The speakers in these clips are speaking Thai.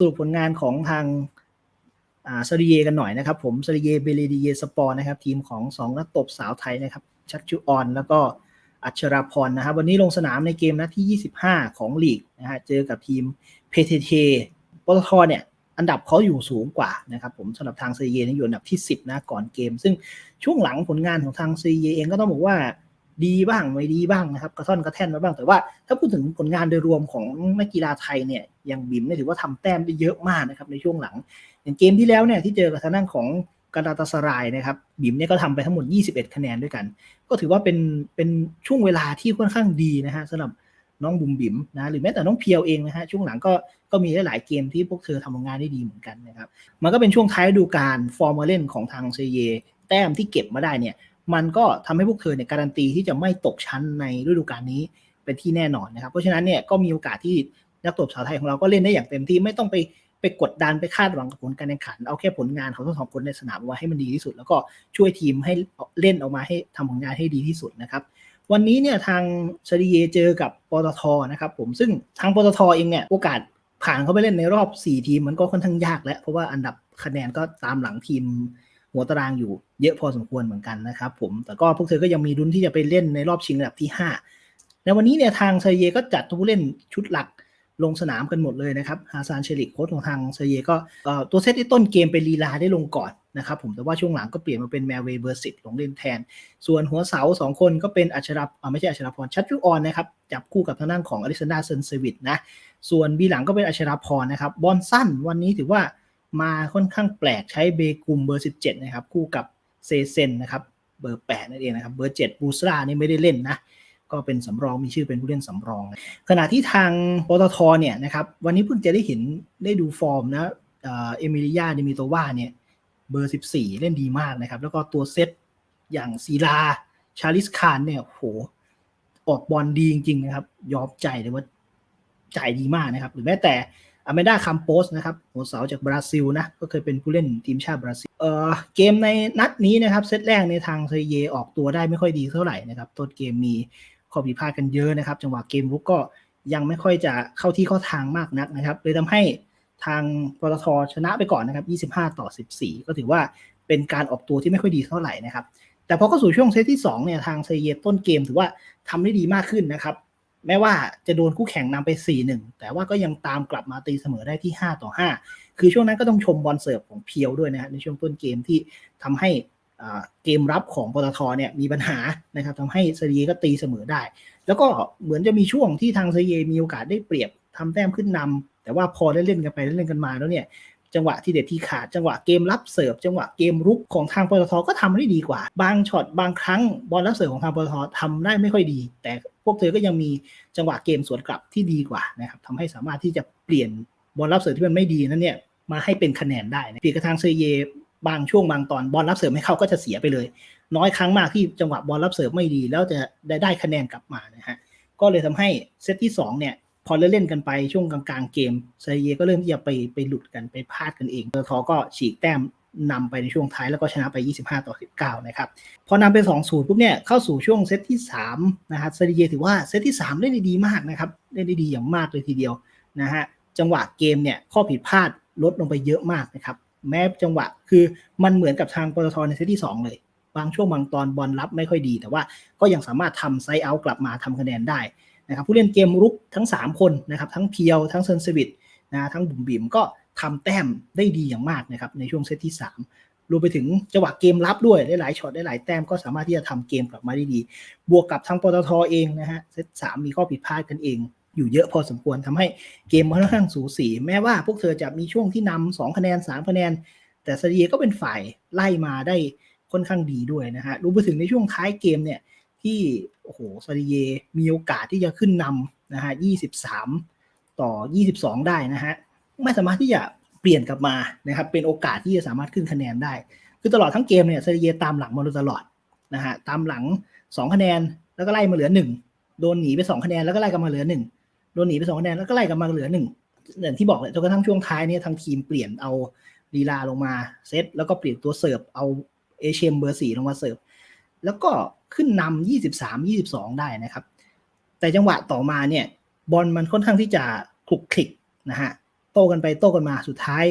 สรุปผลงานของทางซาริเยกันหน่อยนะครับ ผมซาริเยเบเลดีเยสปอร์นะครับ ทีมของสองนักตบสาวไทยนะครับ ชักจุออน แล้วก็อัชราพรนะครับ วันนี้ลงสนามในเกมนัดที่ 25 ของลีกนะฮะเจอกับทีมเพเทเทปตทเนี่ยอันดับเขาอยู่สูงกว่านะครับผมสำหรับทางซาริเยนี่อยู่อันดับที่ 10 นะก่อนเกม ซึ่งช่วงหลังผลงานของทางซาริเยเองก็ต้องบอกว่า ดีบ้างไม่ดีบ้างนะครับกระท่อนกระแท่นมาบ้าง แต่ว่าถ้าพูดถึงผลงานโดยรวมของนักกีฬาไทยเนี่ยอย่างบิมเนี่ยถือว่าทำแต้มได้เยอะมากนะครับในช่วงหลัง อย่างเกมที่แล้วเนี่ยที่เจอกับทางด้านของกาตาตาสรายนะครับบิมเนี่ยก็ทำไปทั้งหมด 21 คะแนนด้วยกัน ก็ถือว่าเป็นเป็นช่วงเวลาที่ค่อนข้างดีนะฮะสำหรับน้องบุ๋มบิ๋มนะหรือแม้แต่น้องเพียวเองนะฮะช่วงหลังก็ก็มีหลายเกมที่พวกเธอทำผลงานได้ดีเหมือนกันนะครับมันก็เป็นช่วงท้ายดูกาลฟอร์มาเล่นของทางเซเย แต้มที่เก็บมาได้เนี่ย มันก็ทำให้พวกเธอเนี่ยการันตีที่จะไม่ตกชั้นในฤดูกาลนี้เป็นที่แน่นอนนะครับ เพราะฉะนั้นเนี่ยก็มีโอกาสที่นักตบสาวไทยของเราก็เล่นได้อย่างเต็มที่ไม่ต้องไปไปกดดันไปคาดหวังกับผลการแข่งขัน เอาแค่ผลงานของทั้งสองคนในสนามไว้ให้มันดีที่สุด แล้วก็ช่วยทีมให้เล่นออกมาให้ทำผลงานให้ดีที่สุดนะครับ วันนี้เนี่ยทางชดีเยเจอกับปตทนะครับผมซึ่งทางปตทเองเนี่ยโอกาสผ่านเข้าไปเล่นในรอบ 4 ทีมมันก็ค่อนข้างยากแล้ว เพราะว่าอันดับคะแนนก็ตามหลังทีม หัวตารางอยู่เยอะพอสมควรเหมือนกันนะครับผม แต่ก็พวกเธอก็ยังมีรุ้นที่จะไปเล่นในรอบชิงอันดับที่ 5 ในวันนี้เนี่ยทางเซเยก็จัดตัวผู้เล่นชุดหลักลงสนามกันหมดเลยนะครับ ฮาซานเชลิกโค้ชของทางเซเยก็เอ่อตัวเซตที่ต้นเกมไปลีลาได้ลงก่อนนะครับผม แต่ว่าช่วงหลังก็เปลี่ยนมาเป็นแมวเวเบอร์สิลงเล่นแทน ส่วนหัวเสาสองคนก็เป็นอัชราอ่าไม่ใช่อัชราพร ชัดจุออนนะครับ จับคู่กับทางด้านของอลิซานดาเซนเซวิตนะ ส่วนบีหลังก็เป็นอัชราพรนะครับ บอลสั้นวันนี้ถือว่า มาค่อนข้างแปลกใช้เบกุมเบอร์ 17 นะครับ คู่กับเซเซนนะครับ เบอร์ 8 นั่นเองนะครับ เบอร์ 7 บูสรานี่ไม่ได้เล่นนะ ก็เป็นสำรองมีชื่อเป็นผู้เล่นสำรอง ขณะที่ทางปตทเนี่ยนะครับ วันนี้เพิ่งจะได้เห็นได้ดูฟอร์มนะเอเมิลิยาเดมิโตวาเนี่ยเบอร์ 14 เล่นดีมากนะครับ แล้วก็ตัวเซตอย่างซีลาชาลิสคานเนี่ยโหออกบอลดีจริงๆนะครับ ยอมใจเลยว่าจ่ายดีมากนะครับ หรือแม้แต่ อเมด้าคัมโปสนะครับหัวเสาจากบราซิลนะ ก็เคยเป็นผู้เล่นทีมชาติบราซิล เอ่อเกมในนัดนี้นะครับ เซตแรกในทางเซเยออกตัวได้ไม่ค่อยดีเท่าไหร่นะครับต้นเกมมีข้อผิดพลาดกันเยอะนะครับ จังหวะเกมรุกก็ยังไม่ค่อยจะเข้าที่เข้าทางมากนักนะครับ เลยทำให้ทางปตทชนะไปก่อนนะครับ 25 ต่อ 14 ก็ถือว่าเป็นการออกตัวที่ไม่ค่อยดีเท่าไหร่นะครับ แต่พอเข้าสู่ช่วงเซตที่2เนี่ยทางเซเยต้นเกมถือว่าทำได้ดีมากขึ้นนะครับ แม้ว่าจะโดนคู่แข่งนำไป 4-1 แต่ว่าก็ยังตามกลับมาตีเสมอได้ที่ 5 ต่อ 5 คือช่วงนั้นก็ต้องชมบอลเสิร์ฟของเพียวด้วยนะฮะในช่วงต้นเกมที่ทำให้เกมรับของปตทเนี่ยมีปัญหานะครับทำให้เซเยก็ตีเสมอได้ แล้วก็เหมือนจะมีช่วงที่ทางเซเยมีโอกาสได้เปรียบทำแต้มขึ้นนำแต่ว่าพอได้เล่นกันไปเล่นกันมาแล้วเนี่ยจังหวะที่เด็ดที่ขาดจังหวะเกมรับเสิร์ฟจังหวะเกมรุกของทางปตทก็ทำได้ดีกว่า บางช็อตบางครั้งบอลรับเสิร์ฟของทางปตททำได้ไม่ค่อยดี แต่ วกเธอก็ยังมีจังหวะเกมสวนกลับที่ดีกว่านะครับทำให้สามารถที่จะเปลี่ยนบอลรับเสิร์ฟที่มันไม่ดีนั้นเนี่ยมาให้เป็นคะแนนได้นะเปลี่ยนกระทางเซเยบางช่วงบางตอนบอลรับเสิร์ฟไม่เข้าก็จะเสียไปเลย น้อยครั้งมากที่จังหวะบอลรับเสิร์ฟไม่ดี แล้วจะได้ได้คะแนนกลับมานะฮะก็เลยทำให้เซตที่สองเนี่ยพอเล่นกันไปช่วงกลางๆเกมเซเยก็เริ่มที่จะไปไปหลุดกันไปพลาดกันเองเตอร์ทอก็ฉีกแต้ม นำไปในช่วงท้ายแล้วก็ชนะไป 25 ต่อ 19 นะครับ พอนำเป็น2 0ปุ๊บเนี่ยเข้าสู่ช่วงเซตที่3นะครับเซเยถือว่าเซตที่ 3 เล่นได้ดีมากนะครับเล่นได้ดีอย่างมากเลยทีเดียวนะฮะจังหวะเกมเนี่ยข้อผิดพลาดลดลงไปเยอะมากนะครับแม้จังหวะคือมันเหมือนกับทางปตทในเซตที่ 2 เลย บางช่วงบางตอนบอลรับไม่ค่อยดี แต่ว่าก็ยังสามารถทำไซด์เอาท์กลับมาทำคะแนนได้นะครับผู้เล่นเกมรุกทั้ง 3 คนนะครับทั้งเพียวทั้งเซนเซวิตนะทั้งบุ๋มบิ๋มก็ ทำแต้มได้ดีอย่างมากนะครับในช่วงเซตที่ 3 รวมไปถึงจังหวะเกมรับด้วยได้หลายช็อตได้หลายแต้มก็สามารถที่จะทำเกมกลับมาได้ดี บวกกับทางปตทเองนะฮะเซตสามมีข้อผิดพลาดกันเองอยู่เยอะพอสมควรทำให้เกมค่อนข้างสูสี แม้ว่าพวกเธอจะมีช่วงที่นำสองคะแนนสามคะแนน แต่เซเรียก็เป็นฝ่ายไล่มาได้ค่อนข้างดีด้วยนะฮะรวมไปถึงในช่วงท้ายเกมเนี่ยที่โอ้โหซาดิเยมีโอกาสที่จะขึ้นนำนะฮะ 23 ต่อ 22 ได้นะฮะ ไม่สามารถที่จะเปลี่ยนกลับมานะครับเป็นโอกาสที่จะสามารถขึ้นคะแนนได้ คือตลอดทั้งเกมเนี่ยซาดิเยตามหลังมาโดยตลอดนะฮะตามหลัง 2 คะแนนแล้วก็ไล่มาเหลือ 1 โดนหนีไป 2 คะแนนแล้วก็ไล่กลับมาเหลือ 1 โดนหนีไป 2 คะแนนแล้วก็ไล่กลับมาเหลือ 1 อย่างที่บอกเลยจนกระทั่งช่วงท้ายเนี่ยทางทีมเปลี่ยนเอาลีลาลงมาเซตแล้วก็เปลี่ยนตัวเสิร์ฟเอาเอเชียมเบอร์สี่ลงมาเสิร์ฟแล้วก็ขึ้นนำยี่สิบสามยี่สิบสองได้นะครับ แต่จังหวะต่อมาเนี่ยบอลมันค่อนข้างที่จะคลุกคลิกนะฮะ ตต้กันไปโต้กันมาสุดท้าย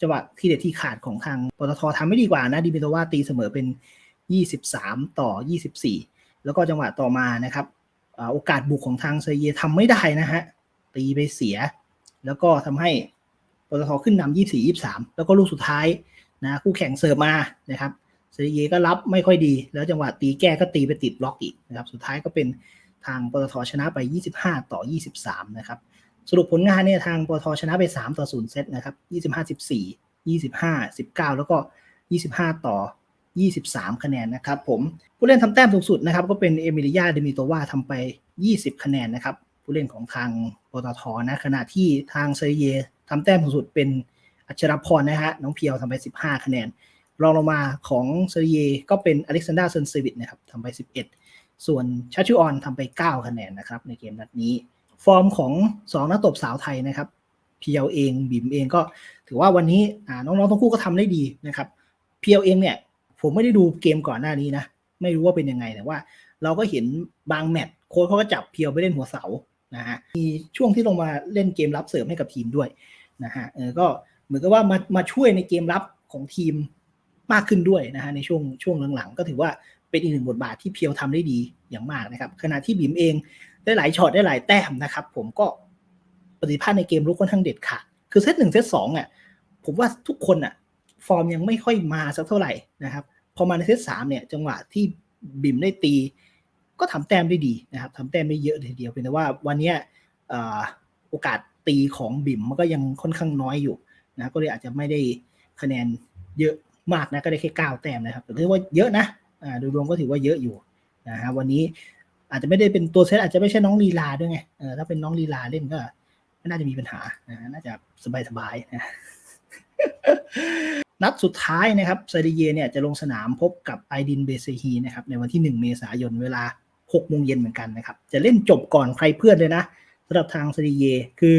จังหวะที่เด็ดที่ขาดของทางปตททำไม่ดีกว่านะดิมิโตว่าตีเสมอเป็น 23 ต่อ 24 แล้วก็จังหวะต่อมานะครับโอกาสบุกของทางเซเยทำไม่ได้นะฮะตีไปเสีย แล้วก็ทำให้ปตทขึ้นนำ24 23 แล้วก็ลูกสุดท้ายนะคู่แข่งเสิร์ฟมานะครับเซเยก็รับไม่ค่อยดี แล้วจังหวะตีแก้ก็ตีไปติดบล็อกอีกนะครับสุดท้ายก็เป็นทางปตทชนะไป 25 ต่อ 23 นะครับ สรุปผลงานเนี่ยทางปตทชนะไป 3 ต่อ 0 เซตนะครับ 25 14 25 19 แล้วก็ 25 ต่อ 23 คะแนนนะครับผมผู้เล่นทำแต้มสูงสุดนะครับ ก็เป็นเอมิลิยาเดมิโตวาทำไป 20 คะแนนนะครับ ผู้เล่นของทางปตทนะขณะที่ทางเซเยทำแต้มสูงสุดเป็นอัชรพรนะฮะน้องเพียวทำไป 15 คะแนน รองลงมาของเซเยก็เป็นอเล็กซานดราเซนเซวิตนะครับทำไป 11 ส่วนชาชูออนทำไป 9 คะแนนนะครับในเกมนัดนี้ ฟอร์มของ2นักตบสาวไทยนะครับเพียวเองบิมเองก็ถือว่าวันนี้อ่าน้องๆทั้งคู่ก็ทำได้ดีนะครับเพียวเองเนี่ยผมไม่ได้ดูเกมก่อนหน้านี้นะ ไม่รู้ว่าเป็นยังไงแต่ว่า เราก็เห็นบางแมตช์โค้ชเขาก็จับเพียวไปเล่นหัวเสานะฮะมีช่วงที่ลงมาเล่นเกมรับเสริมให้กับทีมด้วยนะฮะเออก็เหมือนกับว่ามามาช่วยในเกมรับของทีมมากขึ้นด้วยนะฮะในช่วงช่วงหลังๆ ก็ถือว่าเป็นอีกหนึ่งบทบาทที่เพียวทำได้ดีอย่างมากนะครับขณะที่บิมเอง ได้หลายช็อตได้หลายแต้มนะครับ ผมก็ประสิทธิภาพในเกมรุกค่อนข้างเด็ดขาดคือเซตหนึ่งเซตสองอะผมว่าทุกคนอะ ฟอร์มยังไม่ค่อยมาสักเท่าไหร่นะครับพอมาในเซตสามเนี่ยจังหวะที่บิมได้ตี ก็ทำแต้มได้ดีนะครับทำแต้มได้เยอะทีเดียวเป็นแต่ว่าวันนี้โอกาสตีของบิมมันก็ยังค่อนข้างน้อยอยู่นะก็เลยอาจจะไม่ได้คะแนนเยอะมากนะก็ได้แค่เก้าแต้มนะครับแต่ถือว่าเยอะนะโดยรวมก็ถือว่าเยอะอยู่นะฮะวันนี้ อาจจะไม่ได้เป็นตัวเซตอาจจะไม่ใช่น้องลีลาด้วยไงเออถ้าเป็นน้องลีลาเล่นก็ไม่น่าจะมีปัญหาน่าจะสบายๆนะนัดสุดท้ายนะครับซาดิเยเนี่ยจะลงสนามพบกับไอดินเบเซฮีนะครับในวันที่ 1 เมษายนเวลา6โมงเย็นเหมือนกันนะครับ จะเล่นจบก่อนใครเพื่อนเลยนะสำหรับทางซาดิเย คือ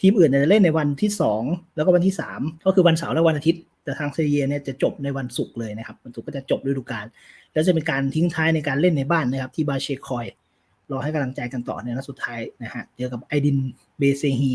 ทีมอื่นจะเล่นในวันที่ 2 แล้วก็วันที่ 3 ก็คือวันเสาร์และวันอาทิตย์ แต่ทางเซเยเนี่ยจะจบในวันศุกร์เลยนะครับวันศุกร์ก็จะจบฤดูกาลแล้วจะเป็นการทิ้งท้ายในการเล่นในบ้านนะครับ ที่บาเชคอยรอให้กำลังใจกันต่อในนัดสุดท้ายนะฮะเจอกับไอดินเบเซฮี